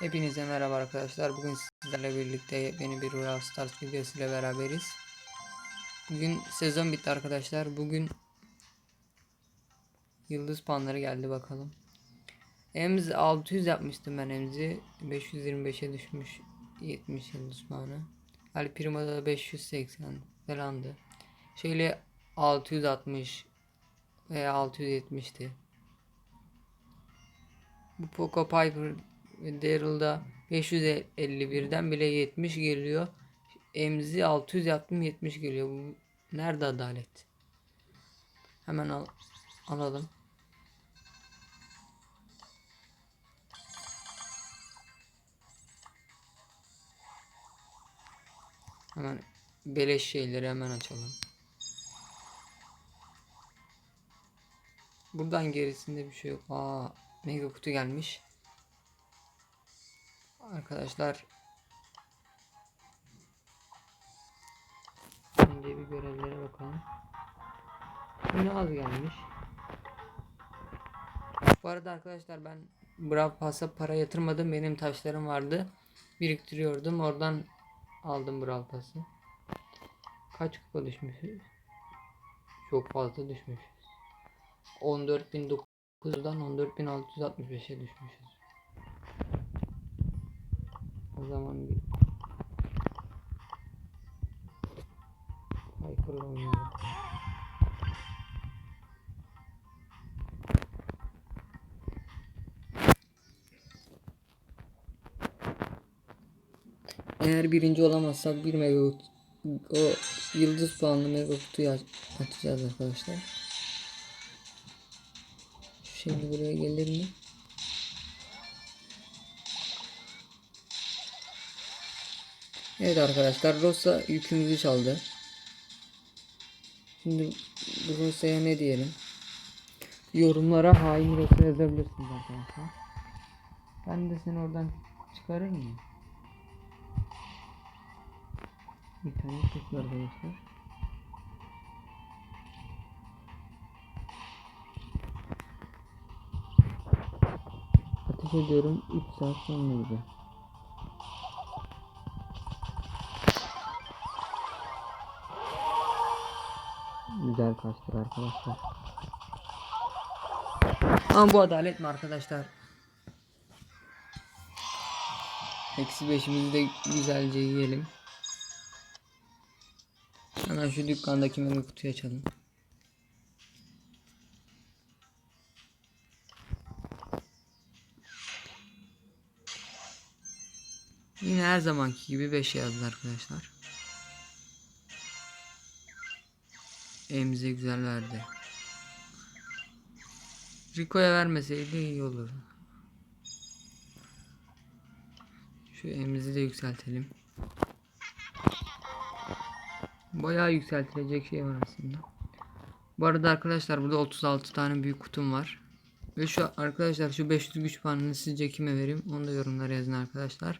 Hepinize merhaba arkadaşlar. Bugün sizlerle birlikte yeni bir Brawl Stars videosu ile beraberiz. Bugün sezon bitti arkadaşlar. Bugün yıldız puanları geldi bakalım. Emz 600 yapmıştım ben Emz'i. 525'e düşmüş 70 yıldız puanı. Ali Primo'da da 580 falandı. Şöyle 660 veya 670'ti. Bu Poco Piper Daryl'da 551'den bile 70 geliyor. Emzi 600 yaptım 70 geliyor. Bu nerede adalet? Hemen al alalım. Hemen beleş şeyleri hemen açalım. Buradan gerisinde bir şey yok. Aa, mega kutu gelmiş. Arkadaşlar Önce bir görevlere bakalım. Yine az gelmiş. Bu arada arkadaşlar ben Brawl Pass'a para yatırmadım. Benim taşlarım vardı. Biriktiriyordum. Oradan aldım Brawl Pass'ı. Kaç kupa düşmüşüz? Çok fazla düşmüşüz. 14.900'dan 14.665'e düşmüşüz. O zaman bir Hyper oynayalım. Eğer birinci olamazsak bir mega o yıldız puanlı mega kutuyu aç- arkadaşlar. Şimdi buraya gelir mi? Evet arkadaşlar Rosa yükümüzü çaldı. Şimdi bu Rosa'ya ne diyelim? Yorumlara hain Rosa yazabilirsiniz arkadaşlar. Ben de seni oradan çıkarayım mı? Bir tane tek var arkadaşlar. Ateş ediyorum 3 saat sonra gibi. Güzel kaçtır arkadaşlar. Ama bu adalet mi arkadaşlar? Eksi beşimizi de güzelce yiyelim. Hemen şu dükkandaki mega kutuyu açalım. Yine her zamanki gibi 5 yazdı arkadaşlar. Elimize güzel verdi. Rico'ya vermeseydi iyi olur. Şu elimizi de yükseltelim. Bayağı yükseltilecek şey var aslında. Bu arada arkadaşlar burada 36 tane büyük kutum var. Ve şu arkadaşlar şu 500 güç puanını sizce kime vereyim? Onu da yorumlara yazın arkadaşlar.